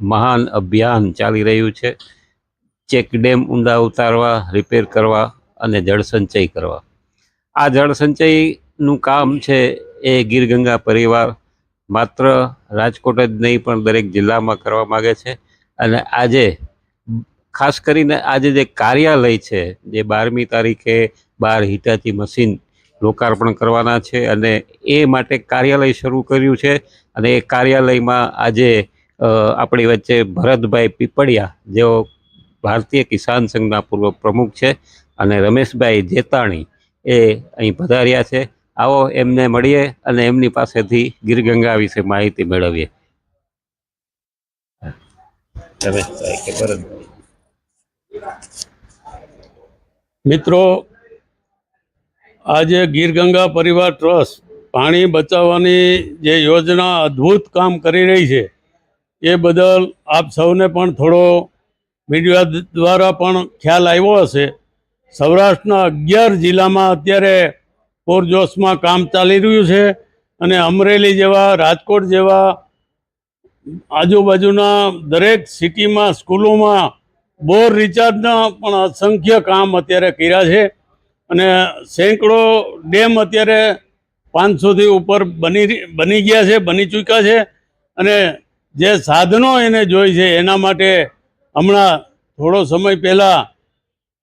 મહાન અભિયાન ચાલી રહ્યું છે. ચેક ડેમ ઊંડા ઉતારવા, રિપેર કરવા અને જળસંચય કરવા. આ જળસંચયનું કામ છે એ ગીરગંગા પરિવાર માત્ર રાજકોટ જ નહીં, પણ દરેક જિલ્લામાં કરવા માગે છે. અને આજે, ખાસ કરીને આજે જે કાર્યાલય છે, જે બારમી તારીખે બાર હિટાચી મશીન લોકાર્પણ કરવાના છે અને એ માટે કાર્યાલય શરૂ કર્યું છે. અને એ કાર્યાલયમાં આજે આપણી વચ્ચે ભરતભાઈ પીપળિયા, જેઓ ભારતીય કિસાન સંઘના પૂર્વ પ્રમુખ છે, અને રમેશભાઈ જેતાણી એ અહીં પધાર્યા છે. આવો એમને મળીએ અને એમની પાસેથી ગીરગંગા વિશે માહિતી મેળવીએ. મિત્રો, આજે ગીરગંગા પરિવાર ટ્રસ્ટ પાણી બચાવવાની જે યોજના અદ્ભુત કામ કરી રહી છે એ બદલ આપ સૌને પણ થોડો મીડિયા દ્વારા પણ ખ્યાલ આવ્યો હશે. સૌરાષ્ટ્રના અગિયાર જિલ્લામાં અત્યારે પૂરજોશમાં કામ ચાલી રહ્યું છે અને અમરેલી જેવા, રાજકોટ જેવા આજુબાજુના દરેક સિટીમાં, સ્કૂલોમાં બોર રિચાર્જના પણ અસંખ્ય કામ અત્યારે કર્યા છે અને સેંકડો ડેમ અત્યારે પાંચસોથી ઉપર બની બની ગયા છે, બની ચૂક્યા છે અને જે સાધનો એને જોઈ છે, એના માટે હમણાં થોડો સમય પહેલાં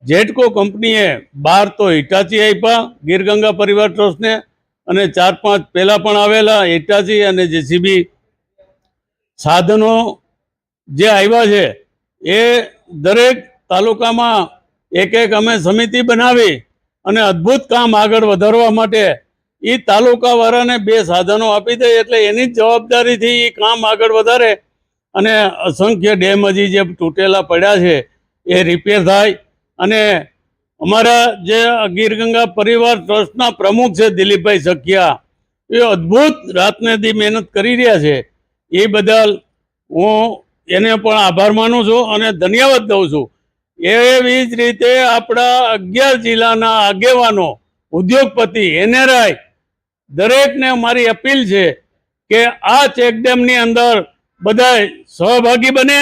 જેટકો કંપનીએ બાર તો હિટાચી આપ્યા ગીરગંગા પરિવાર ટ્રસ્ટને, અને ચાર પાંચ પહેલાં પણ આવેલા હિટાચી અને જેસીબી સાધનો જે આવ્યા છે, એ દરેક તાલુકામાં એક એક અમે સમિતિ બનાવી અને અદ્ભુત કામ આગળ વધારવા માટે એ તાલુકાવાળાને બે સાધનો આપી દે એટલે એની જ જવાબદારીથી એ કામ આગળ વધારે અને અસંખ્ય ડેમ હજી જે તૂટેલા પડ્યા છે, એ રિપેર થાય. અને અમારા જે ગીરગંગા પરિવાર ટ્રસ્ટના પ્રમુખ છે દિલીપભાઈ સખિયા એ અદ્ભુત રાતને દી મહેનત કરી રહ્યા છે. એ બદલ હું એને પણ આભાર માનું છું અને ધન્યવાદ દઉં છું. એવી જ રીતે આપણા અગિયાર જિલ્લાના આગેવાનો, ઉદ્યોગપતિ એનઆરઆઈ દરેકને મારી અપીલ છે કે આ ચેકડેમની અંદર બધા સહભાગી બને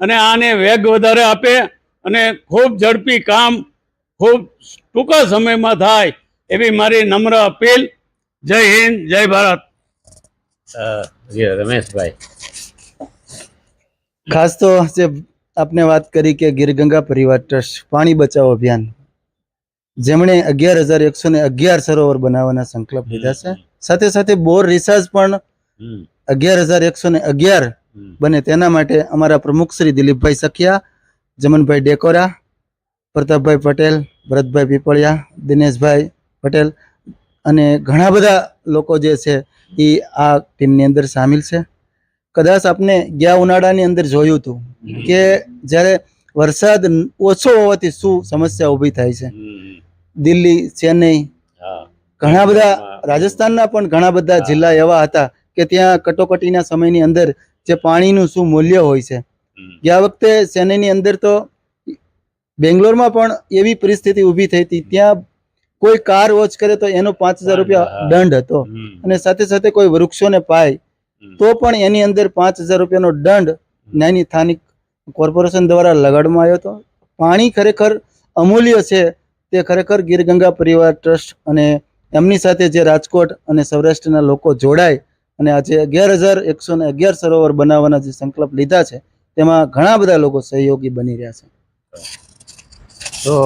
અને આને વેગ વધારે આપે અને ખૂબ ઝડપી કામ ખૂબ ટૂંકા સમયમાં થાય એવી મારી નમ્ર અપીલ. જય હિન્દ જય ભારત. રમેશભાઈ. ખાસ તો જે આપને વાત કરી કે ગીરગંગા પરિવાર ટ્રસ્ટ પાણી બચાવો અભિયાન. જેમણે અગિયાર હજાર એકસો ને અગિયાર સરોવર બનાવવાના સંકલ્પ લીધા છે. સાથે સાથે બોર રિસાર્જ પણ અગિયાર હજાર એકસો ને અગિયાર બને તેના માટે અમારા પ્રમુખ શ્રી દિલીપભાઈ સખિયા જમનભાઈ ડેકોરા પ્રતાપભાઈ પટેલ ભરતભાઈ પીપળિયા દિનેશભાઈ પટેલ અને ઘણા બધા લોકો જે છે એ આ ટીમની અંદર સામેલ છે. કદાચ આપને ગયા ઉનાળાની અંદર જોયું હતું કે જ્યારે વરસાદ ઓછો હોવાથી શું સમસ્યા ઊભી થાય છે. દિલ્હી ચેન્નઈ ઘણા બધા રાજસ્થાનના પણ ઘણા બધા જિલ્લા એવા હતા કે ત્યાં કટોકટીના સમયની અંદર જે પાણીનું શું મૂલ્ય હોય છે. ગયા વખતે ચેન્નઈની અંદર તો બેંગ્લોરમાં પણ એવી પરિસ્થિતિ ઊભી થઈ હતી. ત્યાં કોઈ કાર વોચ કરે તો એનો પાંચ હજાર રૂપિયા દંડ હતો. અને સાથે સાથે કોઈ વૃક્ષોને પાય તો પણ એની અંદર પાંચ હજાર રૂપિયાનો દંડ નાની સ્થાનિક કોર્પોરેશન દ્વારા લગાડવામાં આવ્યો હતો. પાણી ખરેખર અમૂલ્ય છે. તે ખરેખર ગીર ગંગા પરિવાર ટ્રસ્ટ અને એમની સાથે જે રાજકોટ અને સૌરાષ્ટ્રના લોકો જોડાય અને આજે અગિયાર હજાર એકસો ને અગિયાર સરોવર બનાવવાના જે સંકલ્પ લીધા છે, તેમાં ઘણા બધા લોકો સહયોગી બની રહ્યા છે. તો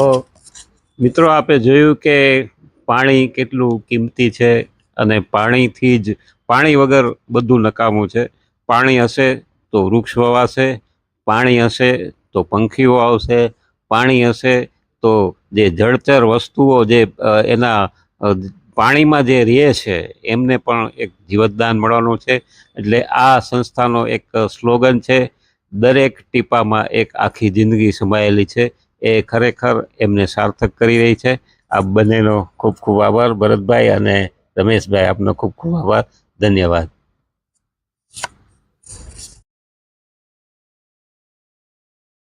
મિત્રો આપે જોયું કે પાણી કેટલું કિંમતી છે અને પાણીથી જ, પાણી વગર બધું નકામું છે. પાણી હશે તો વૃક્ષ વવાશે, પાણી હશે તો પંખીઓ આવશે, પાણી હશે તો જે જળચર વસ્તુઓ જે એના પાણીમાં જે રહે છે, એમને પણ એક જીવતદાન મળવાનું છે. એટલે આ સંસ્થાનો એક સ્લોગન છે, દરેક ટીપામાં એક આખી જિંદગી સમાયેલી છે. એ ખરેખર એમને સાર્થક કરી રહી છે. આ બંનેનો ખૂબ ખૂબ આભાર. ભરતભાઈ અને રમેશભાઈ, આપનો ખૂબ ખૂબ આભાર. ધન્યવાદ.